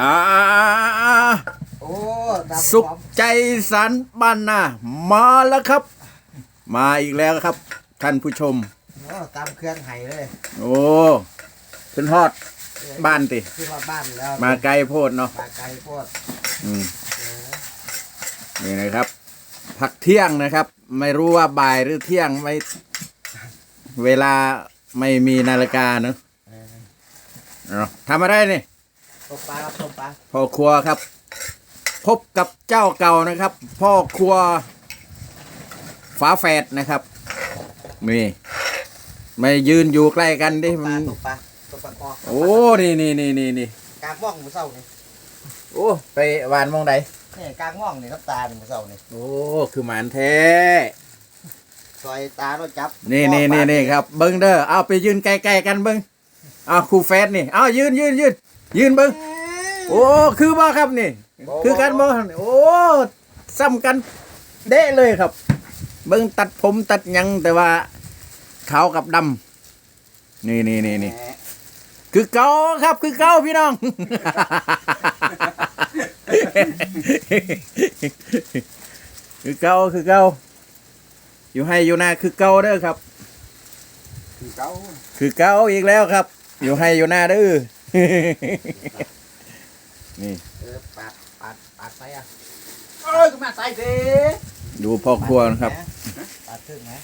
อ่าโอ้ดับสุขหอมใจสันบ้านนามาแล้วครับ มาอีกแล้วครับ ท่านผู้ชม โอ้ตามเครื่องไห้เลยโอ้ขึ้นฮอดบ้านติขึ้นมาบ้านแล้วมาไกลโพดเนาะมาไกลโพดอืมเออนี่นะครับ พักเที่ยงนะครับ ไม่รู้ว่าบ่ายหรือเที่ยงไม่ เวลาไม่มีนาฬิกาเนอะเออเอาทำอะไรนี่ ต้มปลาครับต้มปลาพ่อครัวครับ พบกับเจ้าเก่านะครับ พ่อครัวฝาแฝดนะครับนี่ไม่ยืนอยู่ใกล้กันดิต้มปมัลานต้มปลาต้มปลาคอโอ้นี่นี่นี่นี่นี่กลางม่องมือเศร้านี่โอ้ไปหวานมองใดนี่กลางม่องนี่น้ำตานี่มือเศร้านี่โอ้คือหมานแท้ ซอยตาเราจับนี่นี่นี่นี่ครับเบิ้งเด้อเอาไปยืนใกล้ๆกันเบิ้งเอาครูแฟดนี่เอายืนยืนยืน ยืนเบิ้งโอ้คือบ่ครับนี่ คือกันบ่โอ้ซ้ำกันเด้เลยครับ เบิ้งตัดผมตัดหยังแต่ว่าขาวกับดำนี่นี่นี่นี่คือเก่าครับ คือเก่าพี่น้อง คือเก่าคือเก่าอยู่ให้อยู่หน้าคือเก่าเด้อครับ คือเก้าคือเก่าอีกแล้วครับ อยู่ให้อยู่หน้าเด้อ นี่เออปาดปาดปาดไส้อะเอ้ยก็มาใส่สิดูพ่อครัวนะครับ ปาดครึ่งนะ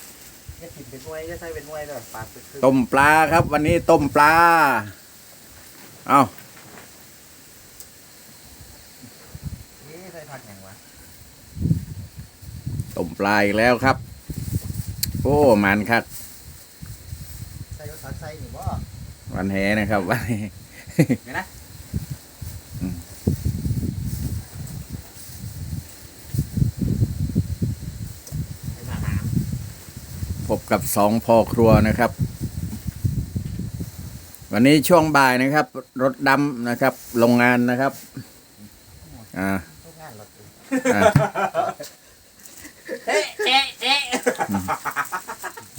จะกินเป็นมวยจะใส่เป็นมวยเลยปาดเป็นครึ่งต้มปลาครับ วันนี้ต้มปลา เอานี่ใส่ผักอย่างวะต้มปลาอีกแล้วครับ โอ้มันครับใส่ผักใส่หนิบ่วันแหนะครับวันนี้ เดี๋ยวนะอืมใส่ผักหามพบกับสองพ่อครัวนะครับ วันนี้ช่วงบ่ายนะครับ รถดำนะครับ โรงงานนะครับ อ่าทุกงานเราคืออ่าเอ๊ะเอ๊ะเอ๊ะ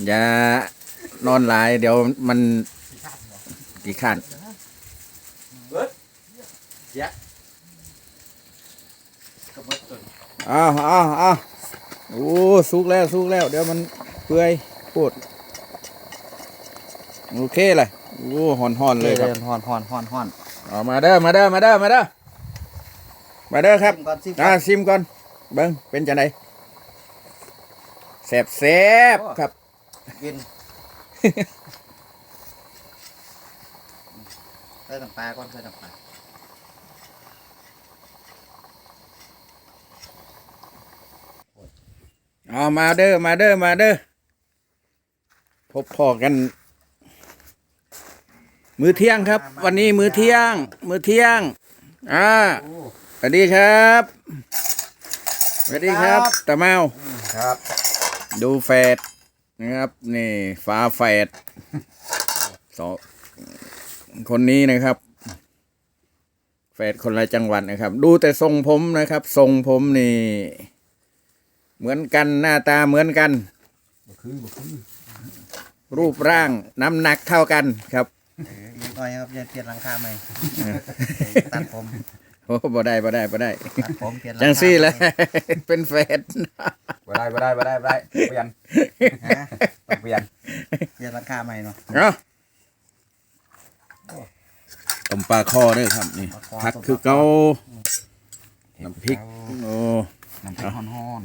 อย่านอนหลาย เดี๋ยวมันกี่ขั้น กระเบิดตุน อ้าวอ้าวอ้าวโอ้สุกแล้วสุกแล้ว เดี๋ยวมันเปื่อยพูดโอเคเลยโอ้หอนหอนๆเลยครับฮอนฮอนฮอนฮอนเอามาเด้อมาเด้อมาเด้อมาเด้อมาเด้อครับก่อนสิอ่าซิมก่อนเบิ้งเป็นจังไดแสบแสบครับกินใส่น้ำปลาก่อนใส่น้ำปลา เอามาเด้อมาเด้อมาเด้อพบพอกัน มือเที่ยงครับ วันนี้มือเที่ยง มือเที่ยงอ่าโอ้สวัสดีครับสวัสดีครับครับตาเมาครับ ดูแฟดนะครับ นี่ฟ้าแฟดสองคนนี้นะครับแฟดคนละจังหวัดนะครับ ดูแต่ทรงผมนะครับ ทรงผมนี่ เหมือนกันหน้าตาเหมือนกัน บ่คือบ่คือรูปร่างน้ำหนักเท่ากันครับ เออยังต่อยครับอย่าเปลี่ยนหลังคาใหม่ตัดผมโอ้บ่ได้บ่ได้บ่ได้ ตัดผมเปลี่ยนหลัจังซี่แหละคาใหม่เป็นแฟดบ่ได้บ่ได้บ่ได้บ่ได้เปลี่ยนฮะต้องเปลี่ยนเปลี่ยนหลังคาใหม่เนาะ เนาะต้มปลาคอด้วยครับนี่ปลาคอผักคือเกาน้ำพริกโอ้น้ำพริกฮ้อน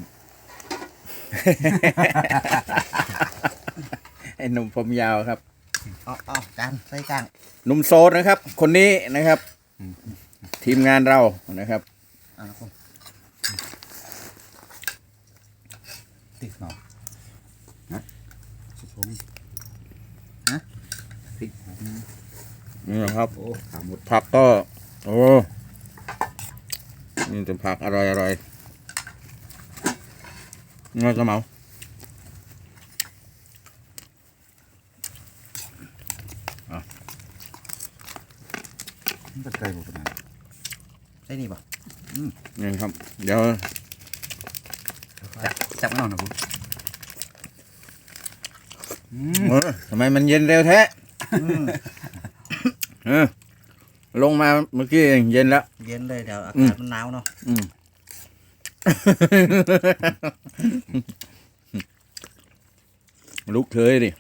ไอ้หนุ่มผมยาวครับเอาเอาจานใส่กลางหนุ่มโซดนะครับ คนนี้นะครับ ทีมงานเรานะครับอ่าครับผมๆติดเนาะนะสุชมฮะพริกนี่นะครับโอ้ขาหมดผักก็ โอ้นี่จะผักอร่อยอร่อย นี่จะเมามันจะไกลกว่าขนาดใส่นี่ป่ะนี่ครับ เดี๋ยวจับจับไม่เอานะผมอืมเออทำไมมันเย็นเร็วแท้เออลงมาเมื่อกี้เองเย็นแล้ว เย็นเลยเดี๋ยวอาอืมกาศมันหนาวเนาะอืม ลูกเคยดิ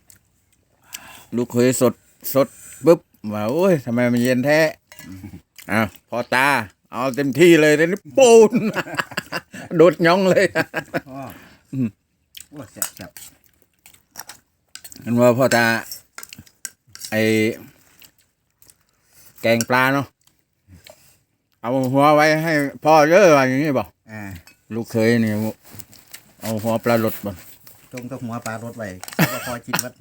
ลูกเคยสดสดปุ๊บว่าโอ้ยทำไมมันเย็นแท้อ้าวพอตา เอาเต็มที่เลยแต่นี่ปูนโดดย่องเลยอ๋ออืมโอ้แซ่บแซ่บมันว่าพ่อตา ไอแกงปลาเนาะเอาหัวไว้ให้พ่อเยอะว่าอย่างนี้บอกอ่า ลูกเคยนี่เอาหัวปลาหลดบ่จงต้องหัวปลารสไว้ก็พอกินวัด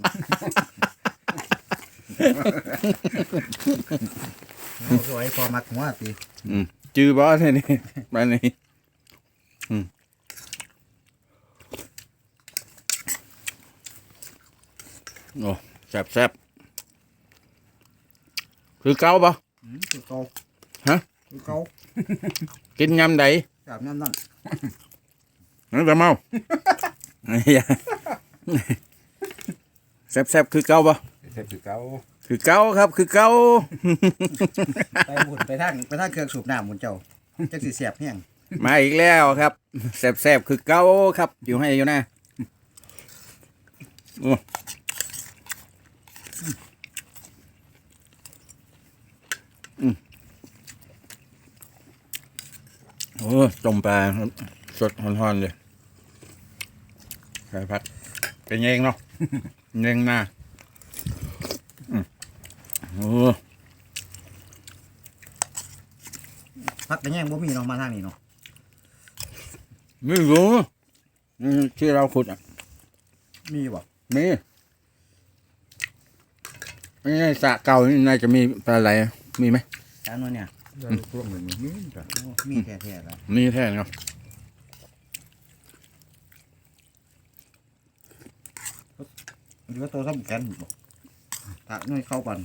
โอ้สวยพอมักหัวตีอืมจื้อบอสนี่มานี่อืมโอ้แซ่บแซ่บคือเก้าปะอืมคือเกาฮะคือเกากินยำใดจับนั่นนั่น นั่นจะเมาเฮียแซ่บแซ่บคือเก้าปะเสร็จคือเก่าคือเก้าครับ คือเก้าไปหมุนไปทางไปทางเครื่องสูบน้ำหมุนเจ้าจักสิเสียบแห้งมาอีกแล้วครับแซ่บแซ่บคือเก้าครับ อยู่ให้อยู่นะโอ้อืม โอ้ต้มปลาครับสดฮ้อนๆเลยใส่ผักเป็นเองเนาะเองหน้าอืมโอ้พักไปแย่งบ่มีเนาะมาทางนี้เนาะไม่รู้อืมที่เราขุดอะ มีบ่มีไม่ใช่สระเก่านี่น่าจะมีปลาไหลมีไหมจานนู้นเนี่ย ได้พวกหนึ่งนี่จ้ะโอ้มีแท้ๆแล้วมีแท้ครับหรือว่าตัวซ้ำแขนบ่ตักน้อยเข้าก่อน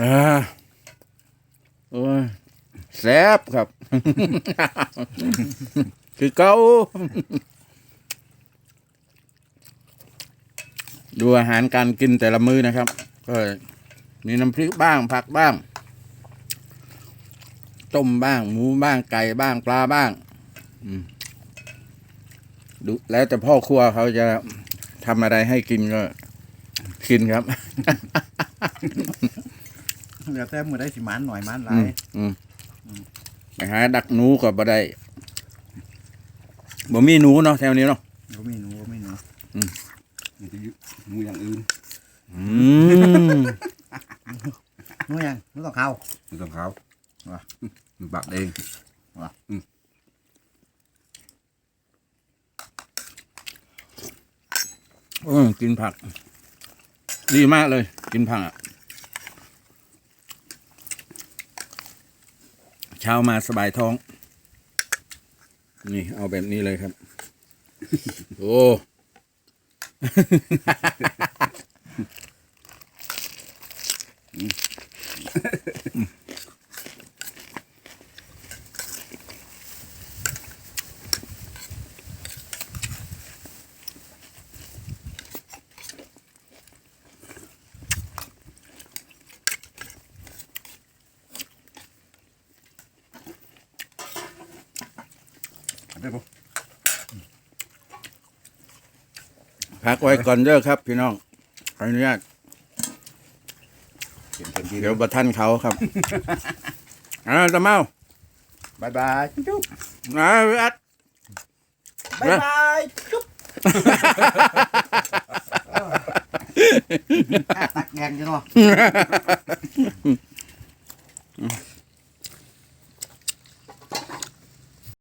อ่าโอ้ย แซ่บครับ คือเก่าดูอาหารการกินแต่ละมื้อนะครับ ก็มีน้ำพริกบ้างผักบ้าง ต้มบ้าง หมูบ้างไก่บ้างปลาบ้างอืมดูแล้วแต่พ่อครัวเขาจะทำอะไรให้กินก็กินครับเหลือแต่มือได้สิหมานหน่อยหมานหลาอืยมอืม ไปหาดักหนูก็บ่ได้บ่มีหนูเนาะแถวนี้เนาะบ่มีหนูบ่มีหนูมันจะอยู่งูอย่างอื่นอืมหนูยังหนูต้องเข้ามันต้องเขาว่ะมันบักเองเออกินผัก ดีมากเลย กินผักอะ เช้ามาสบายท้อง นี่เอาแบบนี้เลยครับ โอ้ ได้ปะพักไว้ก่อนเด้อครับ พี่น้องขออนุญาตเขียนเต็มที่เดี๋ยวบัท่านเขาครับอ่าตะเมาบายบายจุ๊บอ่าอัดบ๊ายบายจุ๊บตักแกงจ้ะเนาะ